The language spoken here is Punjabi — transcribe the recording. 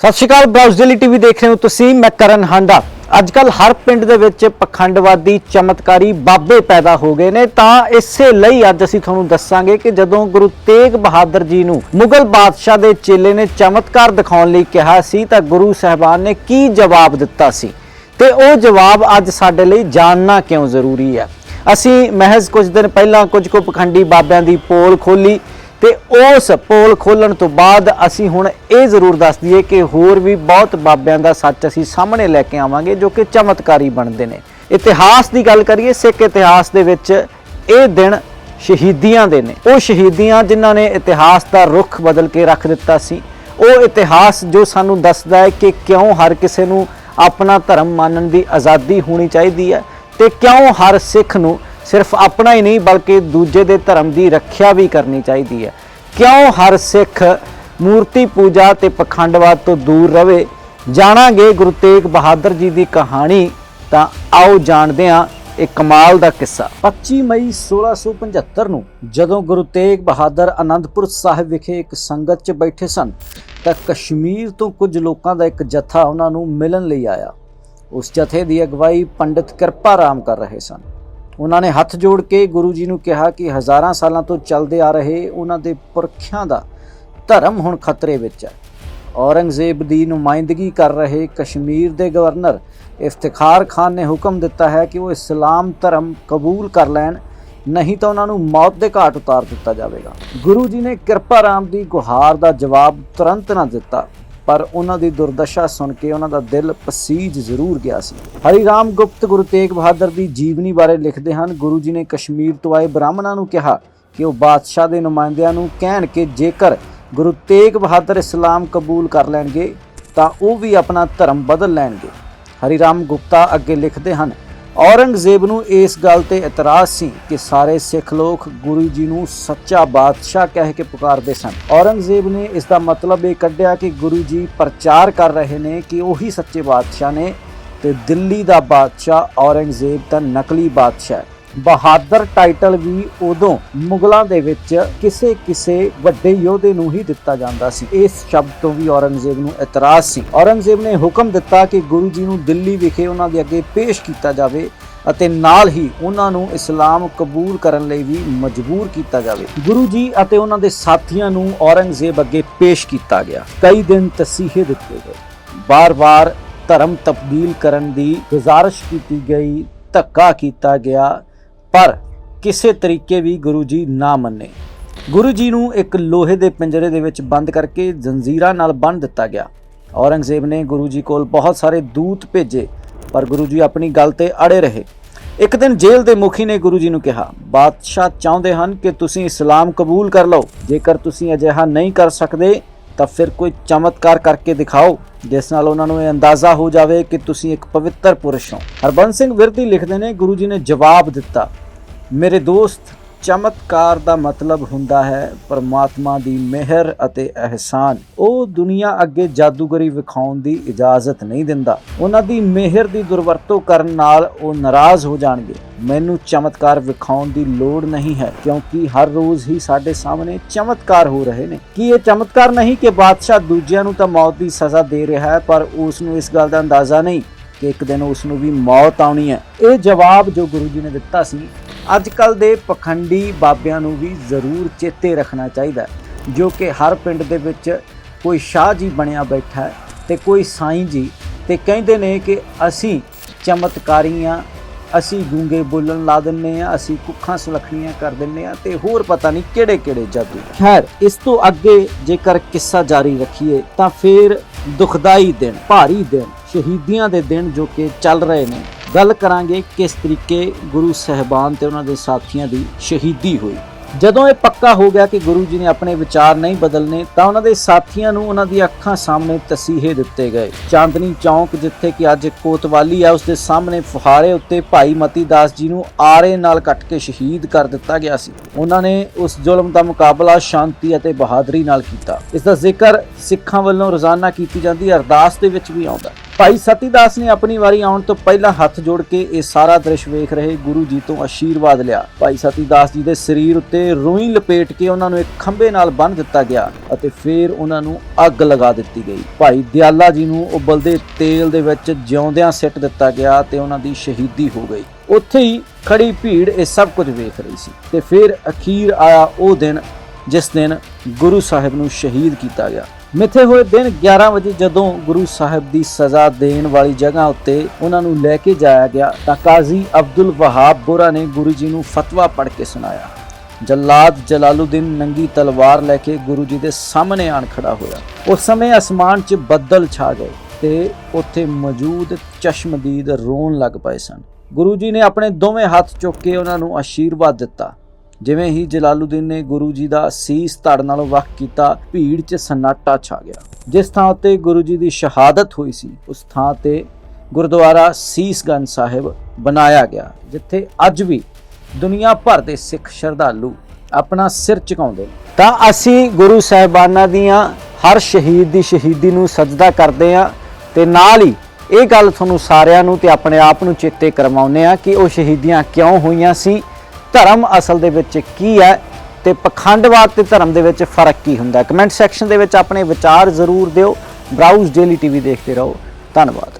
ਸਤਿ ਸ਼੍ਰੀ ਅਕਾਲ ਬ੍ਰਾਊਜ਼ ਡੇਲੀ ਟੀਵੀ ਦੇਖ ਰਹੇ ਹੋ ਤੁਸੀਂ, ਮੈਂ ਕਰਨ ਹਾਂਡਾ। ਅੱਜ ਕੱਲ ਹਰ ਪਿੰਡ ਦੇ ਵਿੱਚ ਪਖੰਡਵਾਦੀ, ਚਮਤਕਾਰੀ ਬਾਬੇ ਪੈਦਾ ਹੋ ਗਏ ਨੇ। ਤਾਂ ਇਸੇ ਲਈ ਅੱਜ ਅਸੀਂ ਤੁਹਾਨੂੰ ਦੱਸਾਂਗੇ ਕਿ ਜਦੋਂ ਗੁਰੂ ਤੇਗ ਬਹਾਦਰ ਜੀ ਨੂੰ ਮੁਗਲ ਬਾਦਸ਼ਾਹ ਦੇ ਚੇਲੇ ਨੇ ਚਮਤਕਾਰ ਦਿਖਾਉਣ ਲਈ ਕਿਹਾ ਸੀ, ਤਾਂ ਗੁਰੂ ਸਾਹਿਬਾਨ ਨੇ ਕੀ ਜਵਾਬ ਦਿੱਤਾ ਸੀ? ਤੇ ਉਹ ਜਵਾਬ ਅੱਜ ਸਾਡੇ ਲਈ ਜਾਣਨਾ ਕਿਉਂ ਜ਼ਰੂਰੀ ਹੈ? ਅਸੀਂ ਮਹਿਜ਼ ਕੁਝ ਦਿਨ ਪਹਿਲਾਂ ਕੁਝ ਕੁ ਪਖੰਡੀ ਬਾਬਿਆਂ ਦੀ ਪੋਲ ਖੋਲੀ ਤੇ ਉਸ ਪੋਲ ਖੋਲਣ ਤੋਂ ਬਾਅਦ ਅਸੀਂ ਹੁਣ ਇਹ ਜ਼ਰੂਰ ਦੱਸ ਦਈਏ ਕਿ ਹੋਰ ਵੀ ਬਹੁਤ ਬਾਬਿਆਂ ਦਾ ਸੱਚ ਅਸੀਂ ਸਾਹਮਣੇ ਲੈ ਕੇ ਆਵਾਂਗੇ ਜੋ ਕਿ ਚਮਤਕਾਰੀ ਬਣਦੇ ਨੇ। ਇਤਿਹਾਸ ਦੀ ਗੱਲ ਕਰੀਏ, ਸਿੱਖ ਇਤਿਹਾਸ ਦੇ ਵਿੱਚ ਇਹ ਦਿਨ ਸ਼ਹੀਦੀਆਂ ਦੇ ਨੇ। ਉਹ ਸ਼ਹੀਦੀਆਂ ਜਿਨ੍ਹਾਂ ਨੇ ਇਤਿਹਾਸ ਦਾ ਰੁਖ ਬਦਲ ਕੇ ਰੱਖ ਦਿੱਤਾ ਸੀ। ਉਹ ਇਤਿਹਾਸ ਜੋ ਸਾਨੂੰ ਦੱਸਦਾ ਹੈ ਕਿ ਕਿਉਂ ਹਰ ਕਿਸੇ ਨੂੰ ਆਪਣਾ ਧਰਮ ਮੰਨਣ ਦੀ ਆਜ਼ਾਦੀ ਹੋਣੀ ਚਾਹੀਦੀ ਹੈ ਤੇ ਕਿਉਂ ਹਰ ਸਿੱਖ ਨੂੰ ਸਿਰਫ ਆਪਣਾ ਹੀ ਨਹੀਂ, ਬਲਕਿ ਦੂਜੇ ਦੇ ਧਰਮ ਦੀ ਰੱਖਿਆ ਵੀ ਕਰਨੀ ਚਾਹੀਦੀ ਹੈ। ਕਿਉਂ ਹਰ ਸਿੱਖ ਮੂਰਤੀ ਪੂਜਾ ਤੇ ਪਖੰਡਵਾਦ ਤੋਂ ਦੂਰ ਰਹੇ ਜਾਣਾਂਗੇ ਗੁਰੂ ਤੇਗ ਬਹਾਦਰ ਜੀ ਦੀ ਕਹਾਣੀ। ਤਾਂ ਆਓ ਜਾਣਦੇ ਹਾਂ ਇਹ ਕਮਾਲ ਦਾ ਕਿੱਸਾ। 25 ਮਈ 1675 ਨੂੰ ਜਦੋਂ ਗੁਰੂ ਤੇਗ ਬਹਾਦਰ ਆਨੰਦਪੁਰ ਸਾਹਿਬ ਵਿਖੇ ਇੱਕ ਸੰਗਤ 'ਚ ਬੈਠੇ ਸਨ, ਤਾਂ ਕਸ਼ਮੀਰ ਤੋਂ ਕੁਝ ਲੋਕਾਂ ਦਾ ਇੱਕ ਜਥਾ ਉਹਨਾਂ ਨੂੰ ਮਿਲਣ ਲਈ ਆਇਆ। ਉਸ ਜਥੇ ਦੀ ਅਗਵਾਈ ਪੰਡਿਤ ਕਿਰਪਾ ਰਾਮ ਕਰ ਰਹੇ ਸਨ। ਉਹਨਾਂ ਨੇ ਹੱਥ ਜੋੜ ਕੇ ਗੁਰੂ ਜੀ ਨੂੰ ਕਿਹਾ ਕਿ ਹਜ਼ਾਰਾਂ ਸਾਲਾਂ ਤੋਂ ਚੱਲਦੇ ਆ ਰਹੇ ਉਹਨਾਂ ਦੇ ਪੁਰਖਿਆਂ ਦਾ ਧਰਮ ਹੁਣ ਖਤਰੇ ਵਿੱਚ ਹੈ। ਔਰੰਗਜ਼ੇਬ ਦੀ ਨੁਮਾਇੰਦਗੀ ਕਰ ਰਹੇ ਕਸ਼ਮੀਰ ਦੇ ਗਵਰਨਰ ਇਫਤਖਾਰ ਖਾਨ ਨੇ ਹੁਕਮ ਦਿੱਤਾ ਹੈ ਕਿ ਉਹ ਇਸਲਾਮ ਧਰਮ ਕਬੂਲ ਕਰ ਲੈਣ, ਨਹੀਂ ਤਾਂ ਉਹਨਾਂ ਨੂੰ ਮੌਤ ਦੇ ਘਾਟ ਉਤਾਰ ਦਿੱਤਾ ਜਾਵੇਗਾ। ਗੁਰੂ ਜੀ ਨੇ ਕਿਰਪਾ ਰਾਮ ਦੀ ਗੁਹਾਰ ਦਾ ਜਵਾਬ ਤੁਰੰਤ ਨਾ ਦਿੱਤਾ। ਪਰ ਉਹਨਾਂ ਦੀ ਦੁਰਦਸ਼ਾ ਸੁਣ ਕੇ ਉਹਨਾਂ ਦਾ ਦਿਲ ਪਸੀਜ ਜ਼ਰੂਰ ਗਿਆ ਸੀ। ਹਰੀ ਰਾਮ ਗੁਪਤ ਗੁਰੂ ਤੇਗ ਬਹਾਦਰ ਦੀ ਜੀਵਨੀ ਬਾਰੇ ਲਿਖਦੇ ਹਨ। ਗੁਰੂ ਜੀ ਨੇ ਕਸ਼ਮੀਰ ਤੋਂ ਆਏ ਬ੍ਰਾਹਮਣਾਂ ਨੂੰ ਕਿਹਾ ਕਿ ਉਹ ਬਾਦਸ਼ਾਹ ਦੇ ਨੁਮਾਇੰਦਿਆਂ ਨੂੰ ਕਹਿਣ ਕਿ ਜੇਕਰ ਗੁਰੂ ਤੇਗ ਬਹਾਦਰ ਇਸਲਾਮ ਕਬੂਲ ਕਰ ਲੈਣਗੇ, ਤਾਂ ਉਹ ਵੀ ਆਪਣਾ ਧਰਮ ਬਦਲ ਲੈਣਗੇ। ਹਰੀ ਰਾਮ ਗੁਪਤਾ ਅੱਗੇ ਲਿਖਦੇ ਹਨ ਔਰੰਗਜ਼ੇਬ ਨੂੰ ਇਸ ਗੱਲ ਤੇ ਇਤਰਾਜ਼ ਸੀ ਕਿ ਸਾਰੇ ਸਿੱਖ ਲੋਕ ਗੁਰੂ ਜੀ ਨੂੰ ਸੱਚਾ ਬਾਦਸ਼ਾਹ ਕਹਿ ਕੇ ਪੁਕਾਰਦੇ ਸਨ। ਔਰੰਗਜ਼ੇਬ ਨੇ ਇਸ ਦਾ ਮਤਲਬ ਇਹ ਕੱਢਿਆ ਕਿ ਗੁਰੂ ਜੀ ਪ੍ਰਚਾਰ ਕਰ ਰਹੇ ਨੇ ਕਿ ਉਹੀ ਸੱਚੇ ਬਾਦਸ਼ਾਹ ਨੇ ਤੇ ਦਿੱਲੀ ਦਾ ਬਾਦਸ਼ਾਹ ਔਰੰਗਜ਼ੇਬ ਤਾਂ ਨਕਲੀ ਬਾਦਸ਼ਾਹ ਹੈ। ਬਹਾਦਰ ਟਾਈਟਲ ਵੀ ਉਦੋਂ ਮੁਗਲਾਂ ਦੇ ਵਿੱਚ ਕਿਸੇ ਕਿਸੇ ਵੱਡੇ ਯੋਧੇ ਨੂੰ ਹੀ ਦਿੱਤਾ ਜਾਂਦਾ ਸੀ। ਇਸ ਸ਼ਬਦ ਤੋਂ ਵੀ ਔਰੰਗਜ਼ੇਬ ਨੂੰ ਇਤਰਾਜ਼ ਸੀ। ਔਰੰਗਜ਼ੇਬ ਨੇ ਹੁਕਮ ਦਿੱਤਾ ਕਿ ਗੁਰੂ ਜੀ ਨੂੰ ਦਿੱਲੀ ਵਿਖੇ ਉਹਨਾਂ ਦੇ ਅੱਗੇ ਪੇਸ਼ ਕੀਤਾ ਜਾਵੇ ਅਤੇ ਨਾਲ ਹੀ ਉਹਨਾਂ ਨੂੰ ਇਸਲਾਮ ਕਬੂਲ ਕਰਨ ਲਈ ਵੀ ਮਜਬੂਰ ਕੀਤਾ ਜਾਵੇ। ਗੁਰੂ ਜੀ ਅਤੇ ਉਹਨਾਂ ਦੇ ਸਾਥੀਆਂ ਨੂੰ ਔਰੰਗਜ਼ੇਬ ਅੱਗੇ ਪੇਸ਼ ਕੀਤਾ ਗਿਆ। ਕਈ ਦਿਨ ਤਸੀਹੇ ਦਿੱਤੇ ਗਏ। ਬਾਰ-ਬਾਰ ਧਰਮ ਤਬਦੀਲ ਕਰਨ ਦੀ ਗੁਜ਼ਾਰਿਸ਼ ਕੀਤੀ ਗਈ, ਧੱਕਾ ਕੀਤਾ ਗਿਆ ਪਰ ਕਿਸੇ ਤਰੀਕੇ ਵੀ ਗੁਰੂ ਜੀ ਨਾ ਮੰਨੇ। ਗੁਰੂ ਜੀ ਨੂੰ ਇੱਕ ਲੋਹੇ ਦੇ ਪਿੰਜਰੇ ਦੇ ਵਿੱਚ ਬੰਦ ਕਰਕੇ ਜ਼ੰਜੀਰਾਂ ਨਾਲ ਬੰਨ੍ਹ ਦਿੱਤਾ ਗਿਆ। ਔਰੰਗਜ਼ੇਬ ਨੇ ਗੁਰੂ ਜੀ ਕੋਲ ਬਹੁਤ ਸਾਰੇ ਦੂਤ ਭੇਜੇ, ਪਰ ਗੁਰੂ ਜੀ ਆਪਣੀ ਗੱਲ ਤੇ ਅੜੇ ਰਹੇ। ਇੱਕ ਦਿਨ ਜੇਲ੍ਹ ਦੇ ਮੁਖੀ ਨੇ ਗੁਰੂ ਜੀ ਨੂੰ ਕਿਹਾ, ਬਾਦਸ਼ਾਹ ਚਾਹੁੰਦੇ ਹਨ ਕਿ ਤੁਸੀਂ ਇਸਲਾਮ ਕਬੂਲ ਕਰ ਲਓ। ਜੇਕਰ ਤੁਸੀਂ ਅਜਿਹਾ ਨਹੀਂ ਕਰ ਸਕਦੇ, ਤਾਂ ਫਿਰ ਕੋਈ ਚਮਤਕਾਰ ਕਰਕੇ ਦਿਖਾਓ, ਜਿਸ ਨਾਲ ਉਹਨਾਂ ਨੂੰ ਇਹ ਅੰਦਾਜ਼ਾ ਹੋ ਜਾਵੇ ਕਿ ਤੁਸੀਂ ਇੱਕ ਪਵਿੱਤਰ ਪੁਰਸ਼ ਹੋ। ਹਰਬੰਸ ਸਿੰਘ ਵਿਰਦੀ ਲਿਖਦੇ ਨੇ, ਗੁਰੂ ਜੀ ਨੇ ਜਵਾਬ ਦਿੱਤਾ ਮੇਰੇ ਦੋਸਤ, ਚਮਤਕਾਰ ਦਾ ਮਤਲਬ ਹੁੰਦਾ ਹੈ ਪਰਮਾਤਮਾ ਦੀ ਮਿਹਰ ਅਤੇ ਅਹਿਸਾਨ। ਉਹ ਦੁਨੀਆ ਅੱਗੇ ਜਾਦੂਗਰੀ ਵਿਖਾਉਣ ਦੀ ਇਜਾਜ਼ਤ ਨਹੀਂ ਦਿੰਦਾ। ਉਹਨਾਂ ਦੀ ਮਿਹਰ ਦੀ ਦੁਰਵਰਤੋਂ ਕਰਨ ਨਾਲ ਉਹ ਨਾਰਾਜ਼ ਹੋ ਜਾਣਗੇ। ਮੈਨੂੰ ਚਮਤਕਾਰ ਵਿਖਾਉਣ ਦੀ ਲੋੜ ਨਹੀਂ ਹੈ, ਕਿਉਂਕਿ ਹਰ ਰੋਜ਼ ਹੀ ਸਾਡੇ ਸਾਹਮਣੇ ਚਮਤਕਾਰ ਹੋ ਰਹੇ ਨੇ। ਕੀ ਇਹ ਚਮਤਕਾਰ ਨਹੀਂ ਕਿ ਬਾਦਸ਼ਾਹ ਦੂਜਿਆਂ ਨੂੰ ਤਾਂ ਮੌਤ ਦੀ ਸਜ਼ਾ ਦੇ ਰਿਹਾ ਹੈ, ਪਰ ਉਸ ਨੂੰ ਇਸ ਗੱਲ ਦਾ ਅੰਦਾਜ਼ਾ ਨਹੀਂ ਕਿ ਇੱਕ ਦਿਨ ਉਸ ਨੂੰ ਵੀ ਮੌਤ ਆਉਣੀ ਹੈ? ਇਹ ਜਵਾਬ ਜੋ ਗੁਰੂ ਜੀ ਨੇ ਦਿੱਤਾ ਸੀ ਅੱਜ ਕੱਲ ਦੇ ਪਖੰਡੀ ਬਾਬਿਆਂ ਨੂੰ ਵੀ ਜ਼ਰੂਰ ਚੇਤੇ ਰੱਖਣਾ ਚਾਹੀਦਾ ਜੋ ਕਿ ਹਰ ਪਿੰਡ ਦੇ ਵਿੱਚ ਕੋਈ ਸ਼ਾਹ ਜੀ ਬਣਿਆ ਬੈਠਾ ਹੈ ਤੇ ਕੋਈ ਸਾਈਂ ਜੀ ਤੇ ਕਹਿੰਦੇ ਨੇ ਕਿ ਅਸੀਂ ਚਮਤਕਾਰੀਆਂ, ਅਸੀਂ ਗੂੰਗੇ ਬੋਲਣ ਲਾ ਦਿੰਨੇ ਆ ਅਸੀਂ ਕੁੱਖਾਂ ਸੁਲੱਖਣੀਆਂ ਕਰ ਦਿੰਨੇ ਆ ਤੇ ਹੋਰ ਪਤਾ ਨਹੀਂ ਕਿਹੜੇ ਕਿਹੜੇ ਜਾਦੂ ਖੈਰ, ਇਸ ਤੋਂ ਅੱਗੇ ਜੇਕਰ ਕਿੱਸਾ ਜਾਰੀ ਰੱਖੀਏ ਤਾਂ ਫਿਰ ਦੁਖਦਾਈ ਦਿਨ, ਭਾਰੀ ਦਿਨ, ਸ਼ਹੀਦੀਆਂ ਦੇ ਦਿਨ ਜੋ ਕਿ ਚੱਲ ਰਹੇ ਨੇ। ਗੱਲ ਕਰਾਂਗੇ ਕਿਸ ਤਰੀਕੇ ਗੁਰੂ ਸਹਿਬਾਨ ਤੇ ਉਹਨਾਂ ਦੇ ਸਾਥੀਆਂ ਦੀ ਸ਼ਹੀਦੀ ਹੋਈ। ਜਦੋਂ ਇਹ ਪੱਕਾ ਹੋ ਗਿਆ ਕਿ ਗੁਰੂ ਜੀ ਨੇ ਆਪਣੇ ਵਿਚਾਰ ਨਹੀਂ ਬਦਲਨੇ, ਤਾਂ ਉਹਨਾਂ ਦੇ ਸਾਥੀਆਂ ਨੂੰ ਉਹਨਾਂ ਦੀ ਅੱਖਾਂ ਸਾਹਮਣੇ ਤਸੀਹੇ ਦਿੱਤੇ ਗਏ। ਚਾਂਦਨੀ ਚੌਂਕ ਜਿੱਥੇ ਕਿ ਅੱਜ ਕੋਤਵਾਲੀ ਆ ਉਸ ਦੇ ਸਾਹਮਣੇ ਫੁਹਾਰੇ ਉੱਤੇ ਭਾਈ ਮਤੀ ਦਾਸ ਜੀ ਨੂੰ ਆਰੇ ਨਾਲ ਕੱਟ ਕੇ ਸ਼ਹੀਦ ਕਰ ਦਿੱਤਾ ਗਿਆ ਸੀ। ਉਹਨਾਂ ਨੇ ਉਸ ਜ਼ੁਲਮ ਦਾ ਮੁਕਾਬਲਾ ਸ਼ਾਂਤੀ ਅਤੇ ਬਹਾਦਰੀ ਨਾਲ ਕੀਤਾ। ਇਸ ਦਾ ਜ਼ਿਕਰ ਸਿੱਖਾਂ ਵੱਲੋਂ ਰੋਜ਼ਾਨਾ ਕੀਤੀ ਜਾਂਦੀ, ਅਰਦਾਸ ਦੇ ਵਿੱਚ ਵੀ ਆਉਂਦਾ ਭਾਈ ਸਤੀਦਾਸ ਨੇ ਆਪਣੀ ਵਾਰੀ ਆਉਣ ਤੋਂ ਪਹਿਲਾਂ ਹੱਥ ਜੋੜ ਕੇ ਇਹ ਸਾਰਾ ਦ੍ਰਿਸ਼ ਵੇਖ ਰਹੇ ਗੁਰੂ ਜੀ ਤੋਂ ਆਸ਼ੀਰਵਾਦ ਲਿਆ। ਭਾਈ ਸਤੀਦਾਸ ਜੀ ਦੇ ਸਰੀਰ ਉੱਤੇ ਰੂਈ ਲਪੇਟ ਕੇ ਉਹਨਾਂ ਨੂੰ ਇੱਕ ਖੰਭੇ ਨਾਲ ਬੰਨ੍ਹ ਦਿੱਤਾ ਗਿਆ ਅਤੇ ਫਿਰ ਉਹਨਾਂ ਨੂੰ ਅੱਗ ਲਗਾ ਦਿੱਤੀ ਗਈ। ਭਾਈ ਦਿਆਲਾ ਜੀ ਨੂੰ ਉਬਲਦੇ ਤੇਲ ਦੇ ਵਿੱਚ ਜਿਉਂਦਿਆਂ ਸਿੱਟ ਦਿੱਤਾ ਗਿਆ ਤੇ ਉਹਨਾਂ ਦੀ ਸ਼ਹੀਦੀ ਹੋ ਗਈ। ਉੱਥੇ ਹੀ ਖੜੀ ਭੀੜ ਇਹ ਸਭ ਕੁਝ ਵੇਖ ਰਹੀ ਸੀ ਤੇ ਫਿਰ ਅਖੀਰ ਆਇਆ ਉਹ ਦਿਨ ਜਿਸ ਦਿਨ ਗੁਰੂ ਸਾਹਿਬ ਨੂੰ ਸ਼ਹੀਦ ਕੀਤਾ ਗਿਆ। ਮਿੱਥੇ ਹੋਏ ਦਿਨ 11 ਵਜੇ ਜਦੋਂ ਗੁਰੂ ਸਾਹਿਬ ਦੀ ਸਜ਼ਾ ਦੇਣ ਵਾਲੀ ਜਗ੍ਹਾ ਉੱਤੇ ਉਹਨਾਂ ਨੂੰ ਲੈ ਕੇ ਜਾਇਆ ਗਿਆ ਤਾਂ ਕਾਜ਼ੀ ਅਬਦੁਲ ਵਹਾਬ ਬੋਰਾ ਨੇ ਗੁਰੂ ਜੀ ਨੂੰ ਫਤਵਾ ਪੜ੍ਹ ਕੇ ਸੁਣਾਇਆ। ਜੱਲਾਦ ਜਲਾਲੁਦੀਨ ਨੰਗੀ ਤਲਵਾਰ ਲੈ ਕੇ ਗੁਰੂ ਜੀ ਦੇ ਸਾਹਮਣੇ ਆਣ ਖੜਾ ਹੋਇਆ। ਉਸ ਸਮੇਂ ਅਸਮਾਨ 'ਚ ਬੱਦਲ ਛਾ ਗਏ ਤੇ ਉੱਥੇ ਮੌਜੂਦ ਚਸ਼ਮਦੀਦ ਰੋਣ ਲੱਗ ਪਏ ਸਨ। ਗੁਰੂ ਜੀ ਨੇ ਆਪਣੇ ਦੋਵੇਂ ਹੱਥ ਚੁੱਕ ਕੇ ਉਹਨਾਂ ਨੂੰ ਆਸ਼ੀਰਵਾਦ ਦਿੱਤਾ। ਜਿਵੇਂ ਹੀ ਜਲਾਲੂਦੀਨ ਨੇ ਗੁਰੂ ਜੀ ਦਾ ਸੀਸ ਧੜ ਨਾਲੋਂ ਵੱਖ ਕੀਤਾ, ਭੀੜ 'ਚ ਸਨਾਟਾ ਛਾ ਗਿਆ। ਜਿਸ ਥਾਂ ਉੱਤੇ ਗੁਰੂ ਜੀ ਦੀ ਸ਼ਹਾਦਤ ਹੋਈ ਸੀ, ਉਸ ਥਾਂ ਤੇ ਗੁਰਦੁਆਰਾ ਸੀਸਗੰਜ ਸਾਹਿਬ ਬਣਾਇਆ ਗਿਆ, ਜਿੱਥੇ ਅੱਜ ਵੀ ਦੁਨੀਆ ਭਰ ਦੇ ਸਿੱਖ ਸ਼ਰਧਾਲੂ ਆਪਣਾ ਸਿਰ ਝੁਕਾਉਂਦੇ ਨੇ। ਤਾਂ ਅਸੀਂ ਗੁਰੂ ਸਾਹਿਬਾਨਾਂ ਦੀਆਂ ਹਰ ਸ਼ਹੀਦ ਦੀ ਸ਼ਹੀਦੀ ਨੂੰ ਸਜਦਾ ਕਰਦੇ ਹਾਂ ਤੇ ਨਾਲ ਹੀ ਇਹ ਗੱਲ ਤੁਹਾਨੂੰ ਸਾਰਿਆਂ ਨੂੰ ਤੇ ਆਪਣੇ ਆਪ ਨੂੰ ਚੇਤੇ ਕਰਵਾਉਂਦੇ ਆ ਕਿ ਉਹ ਸ਼ਹੀਦੀਆਂ ਕਿਉਂ ਹੋਈਆਂ ਸੀ ਧਰਮ ਅਸਲ ਦੇ ਵਿੱਚ ਕੀ ਹੈ ਤੇ ਪਖੰਡਵਾਦ ਤੇ ਧਰਮ ਦੇ ਵਿੱਚ ਫ਼ਰਕ ਕੀ ਹੁੰਦਾ ਕਮੈਂਟ ਸੈਕਸ਼ਨ ਦੇ ਵਿੱਚ ਆਪਣੇ ਵਿਚਾਰ ਜ਼ਰੂਰ ਦਿਓ ਬਰਾਊਜ਼ ਡੇਲੀ ਟੀਵੀ ਦੇਖਦੇ ਰਹੋ। ਧੰਨਵਾਦ।